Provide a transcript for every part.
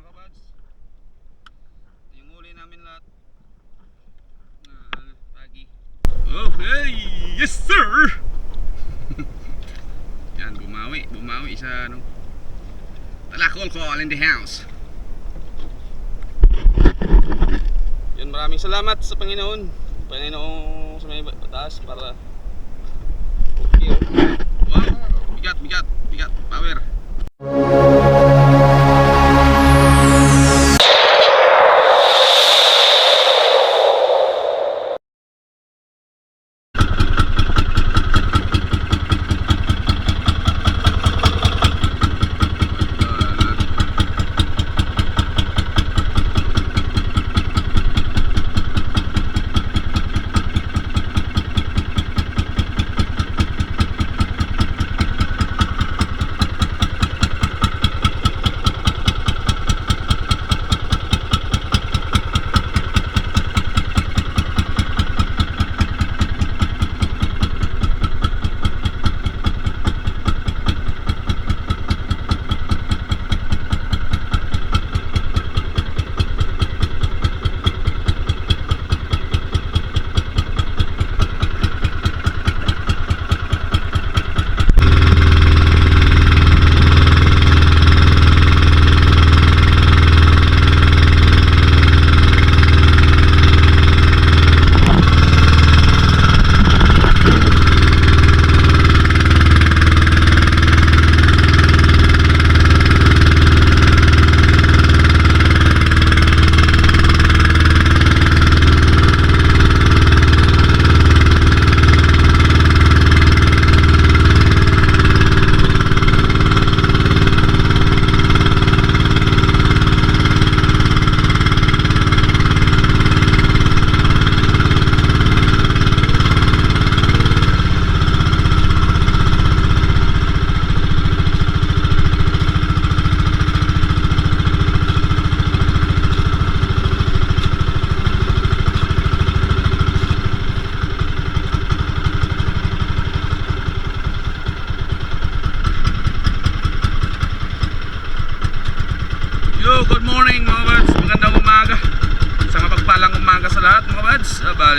mga kabads. Ito yung huli namin lahat. Na pagi. Okay! Yes sir! Yan, bumawi. Bumawi sa ano. Talakol call in the house. Yun, maraming salamat sa Panginoon. Panginoon sa may batas para okay. Wow, bigat, bigat, bigat, power.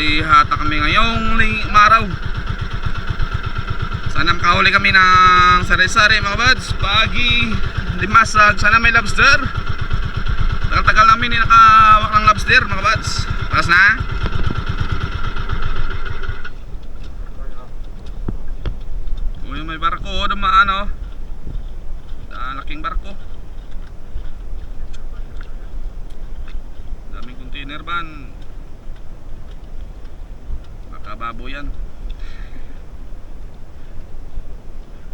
Bali, hata kami ngayong umaraw. Sana makahuli kami ng sari-sari mga buds. Pagi, limasag. Sana may lobster. Tagal-tagal namin nakawak ng lobster mga buds. Paras na? Uy, may barko dumaan oh. Ah, laking barko. Daming container van. Baka babo yan.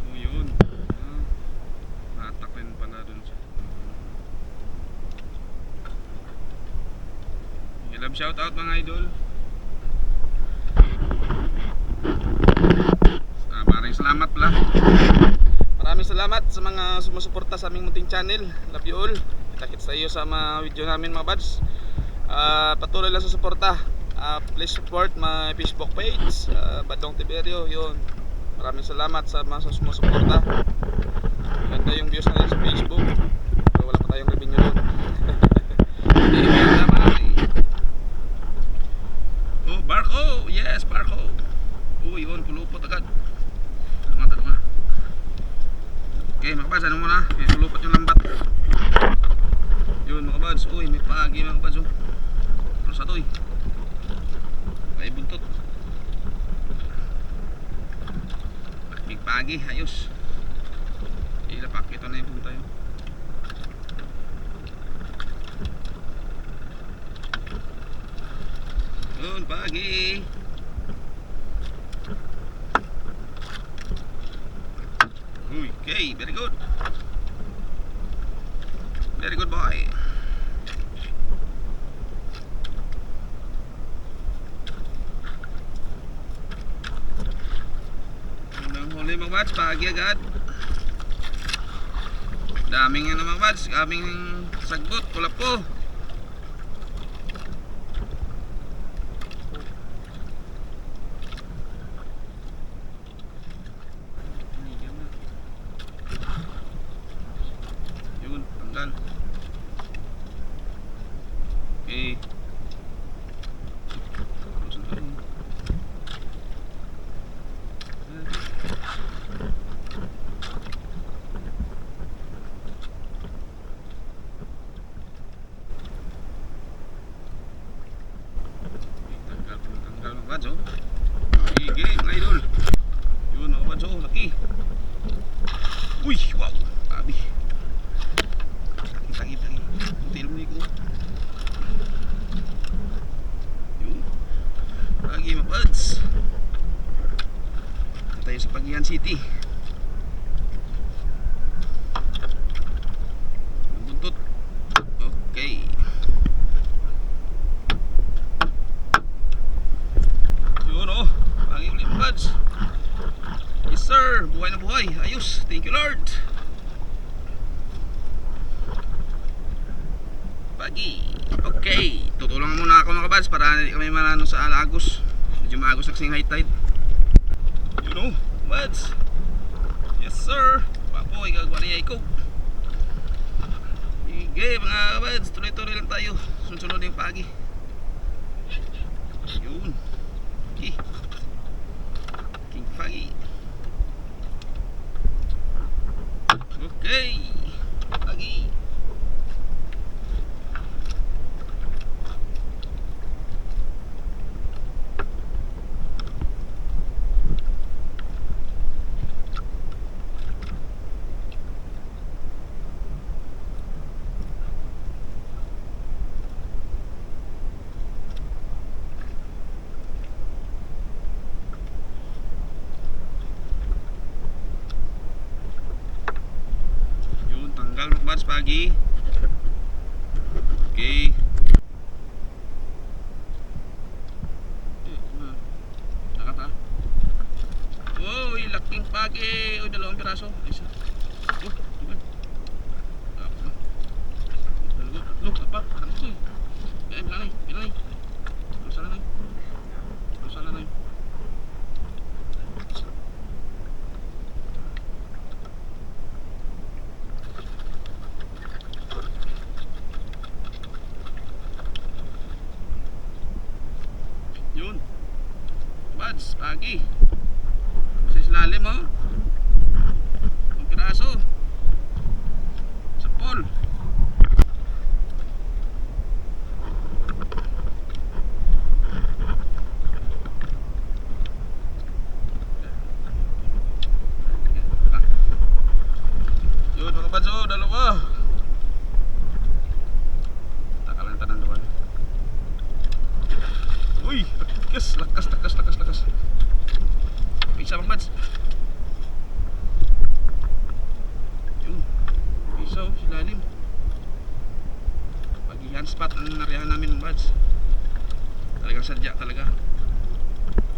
oh, yun. Ah, natak rin pala dun siya. Okay, love shout out mga idol. Ah, maraming salamat pala. Maraming salamat sa mga sumusuporta sa aming munting channel. Love you all. Kita-kits tayo sa mga video namin mga buds. Ah, patuloy lang sa suporta. Ah, please support my Facebook page, uh, Badong Tiberio, yun. Maraming salamat sa mga sumusuporta. Ganda yung views natin sa Facebook. Pero wala pa tayong revenue doon. Hindi, maganda marami. Oh, Barco! Yes, Barco! Oh, yun, pulupot agad. Tama, tama. Okay, mga kabads, ano muna? May pulupot yung lambat. Yun, mga kabads. Uy, may pagi mga kabads. Oh. Ano sa to eh? May buntot. Big pagi, ayos. Ilapak, ito na yung punta yun. Yun, pagi. Uy, okay, very good. Very good boy. Huli mga bats, pagi agad. Daming ano mga bats, daming sagbot, pula po. Yun, tanggal. Okay. Tapos na rin. Tanggal po, tanggal mga bads, oh. Sige, mga idol. Yun, mga bads, oh, laki. Uy, wow, grabe. Laki, laki, laki. Kunti lang ko. Yun. Lagi, mga bads. Ito tayo sa Pagian City. Ang buntot. Okay. Yun oh, lagi ulit mga buds. Yes sir, buhay na buhay. Ayos, thank you Lord. Pagi. Okay, tutulungan buds para hindi kami manano sa Alagos. Medyo maagos nagsing high tide. Yun oh, buds. Yes sir. Papo, igagawa niya ikaw. Sige mga buds, tuloy-tuloy lang tayo. Sunod-sunod yung pagi. Yun. Okay. King Fagi. Okay. Fagi. Yun, pagi. Okay. Na. Lakat ha. Uy, laking pagi. Uy, dalawang piraso. Isa. Oh, diba? Ah, ano? Dalawa. Lo, apa? Ano to eh? Eh, bilanay, bilanay. Ano sana na yun? Ano sana na yun? Yun. Buds, pagi. Sa ilalim oh. Ang piraso. Sa pool. Yun mga buds oh, dalawa. Taka lang tanang doon. Uy, lakas, lakas, lakas, lakas, lakas. Bisa bang Mads? Yun, bisa oh, si lalim. Pagihan spot ang narihan namin Mads. Talagang sadya talaga.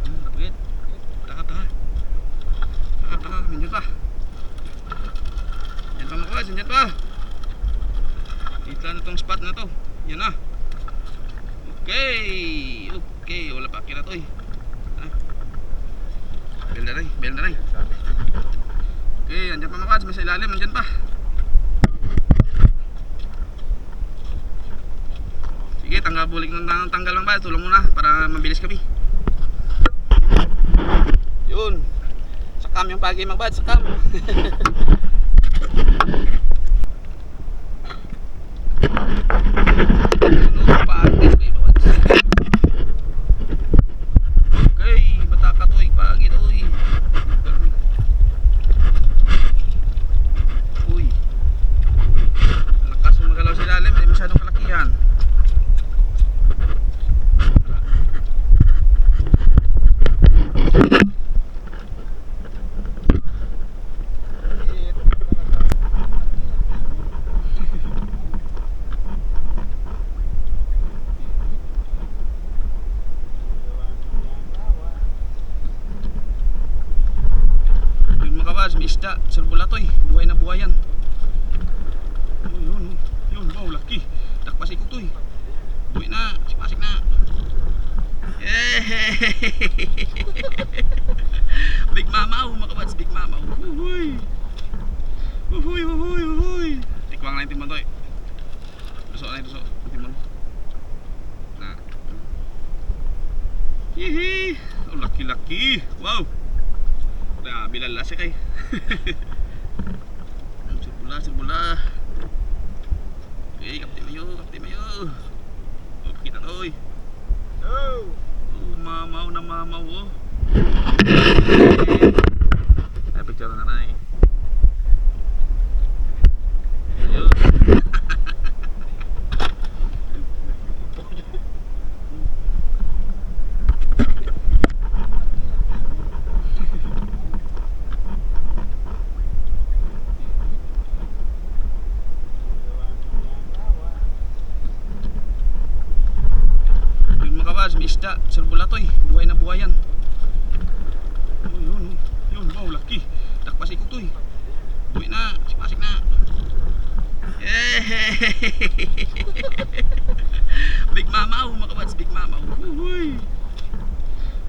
Hmm, kapit. Taha, taha. Taha, taha, nandiyan pa. Nandiyan pa mga Mads, nandiyan pa. Kita na tong spot na to. Yan na. Okay. Okay, wala pa kira to eh. Ah. Bel na rin, bel na rin. Okay, andyan pa mga pads, may sa ilalim, andyan pa. Sige, tanggal bulik ng tang- tanggal lang? Tulong muna para mabilis kami. Yun. Sakam yung pagi mga pads, sakam. Big Mama, oh, mga kabats, Big Mama. Oh. Uhuy. Uhuy, uhuy, uhuy. Tikwang na yung timon to eh. Tusok na yung tusok. Yung timon. Na. Hihi. Oh, laki-laki. Wow. Grabe lalasi kay. Big mamaw, mga kabas. Big mamaw. Uhuy.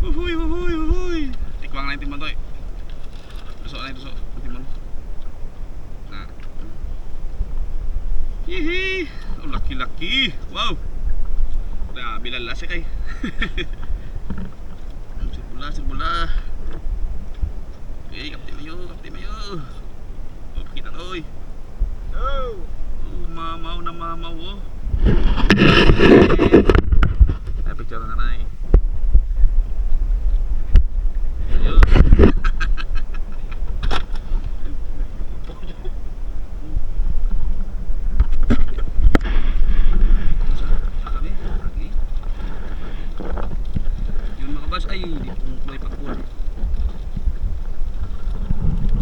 Uhuy, uhuy, uhuy. Tikwang na yung timon to eh. Luso na yung luso. Yung timon. Na. Hihi. Oh, laki-laki. Wow. Grabe lang lasik ay. Sirbula, sirbula. Okay, kapti mayo, kapti mayo. Oh, kita to, oy. Oh, mamaw na mamaw, oh. Ay, picture na na eh. Ayun. Kami, lagi. Yun mga bas, ay, hindi kong kulay pakul.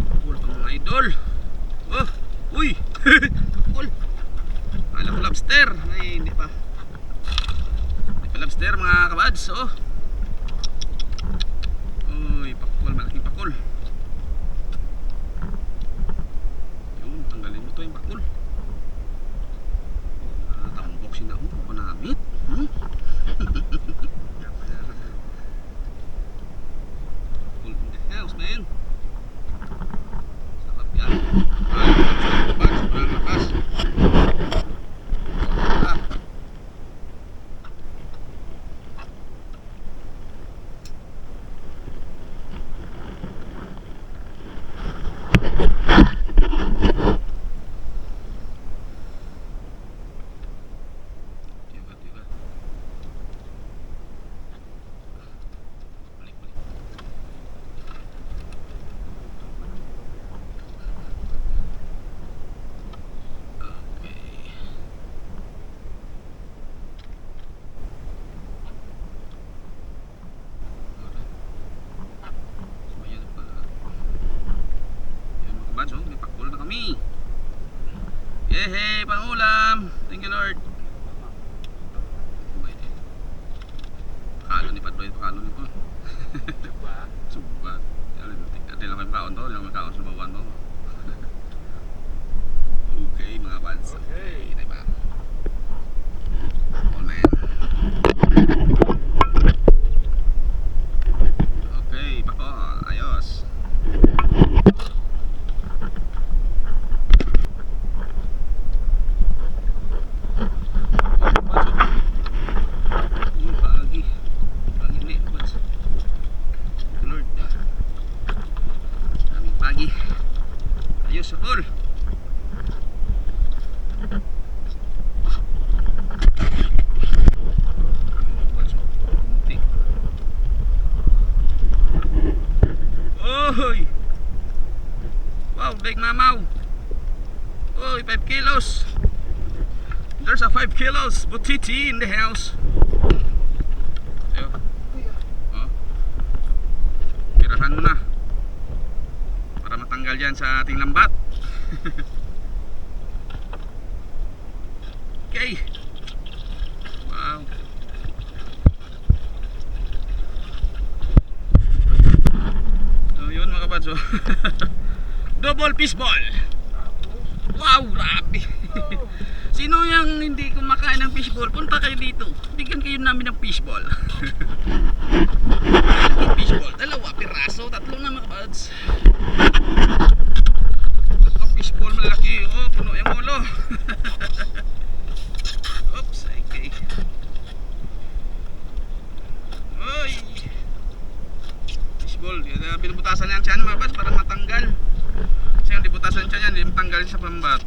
Pakul pang mga idol. Oh, uy, pakul. Alam ko lobster. Ay, hindi pa. Hindi pa lobster mga kabads, oh. Uy, pakul, malaking pakul. Yun, tanggalin mo to yung pakul. Ah, tambok sinahu, panamit. Hmm? Full in the house, man. Sarap yan. Ay, lakas, sobrang lakas. Ah. Diba, diba? Balik, balik. Okay. Alright. Sumaya na pala. Yan mga kabads, oh, may pakul na kami. Yehey, pangulam! Thank you Lord. Bye din. Pakalo ni Padroy, pakalo ni ko. Subat. Ate lang kayo kaon to, lang may kaon sa bawan to. okay mga pads. Okay, diba? All man. Okay, pakol. Ayos. Yung pagi. Pagi ulit, pads. Lord. Daming pagi. Ayos, pakol. Oy! Wow, big mamaw. Oy, 5 kilos. There's a 5 kilos butiti in the house. Ayo. Oh. Pirahan na. Para matanggal yan sa ating lambat. okay. Wow. So yun mga kabads oh. Double fish ball. Wow, grabe. Sino yung hindi kumakain ng fishball, punta kayo dito. Bigyan kayo namin ng fishball. fishball, dalawa, piraso, tatlo na mga buds. Tatlong fishball, malaki. Oh, puno yung ulo. Oops, okay. Oy! Fishball, uh, binubutasan niya ang tiyan mga buds para matanggal. Kasi yung dibutasan tiyan yan, hindi matanggal sa pambat.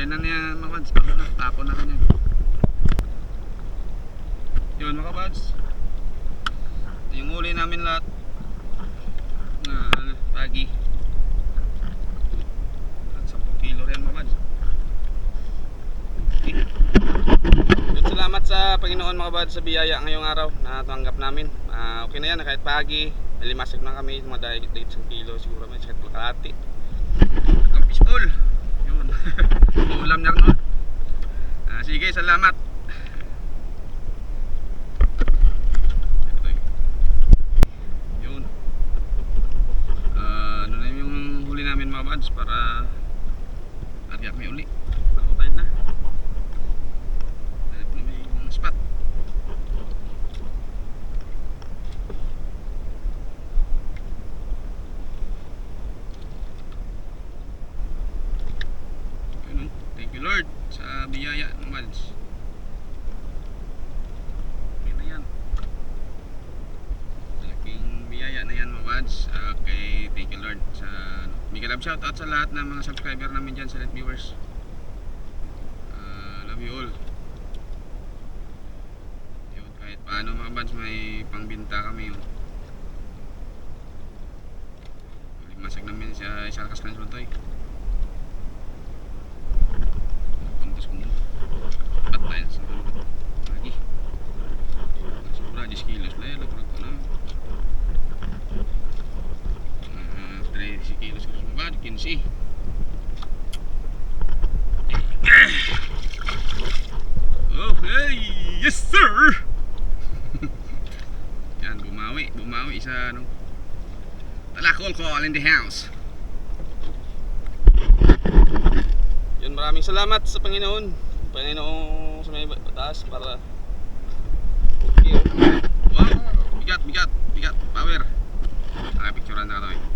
Galing na niya mga buds. Baho na. Tapon na rin yan. Yun mga buds. Ito yung huli namin lahat. Na pagi. At 10 kilo rin mga buds. Okay. Good salamat sa Panginoon mga buds sa biyaya ngayong araw na tanggap namin. Ah, okay na yan kahit pagi. Nalimasag na kami mga dahil isang kilo siguro may sakit kalahati. Ang fishbowl. Ulam niya rin. Ah, sige, salamat. Yun. Ah, ano na yung huli namin mga buds para lagyan kami uli. Ako tayo na. Hanap na may mga spot. Yun, oh. Thank you Lord sa biyaya ng buds. Okay na yan. Malaking biyaya na yan mga buds. Okay, thank you Lord sa ano. Big love shout out sa lahat ng mga subscriber namin dyan, sa viewers. Ah, love you all. Yun, kahit paano mga buds may pangbinta kami yun. Masag namin sa isang kaskan sa Lutoy. Puntos ko muna. Ba't tayo sa? Lagi. Sobra, 10 kilos na. Lakurag ko na. Uh, 13 kilos ko mga 15. Okay, yes sir! Yan, bumawi, bumawi sa ano. Talakol ko all in the house. Yun, maraming salamat sa Panginoon. Panginoon sa may taas para Okay. Wow, bigat, bigat, bigat, power. Picturean na ka to eh.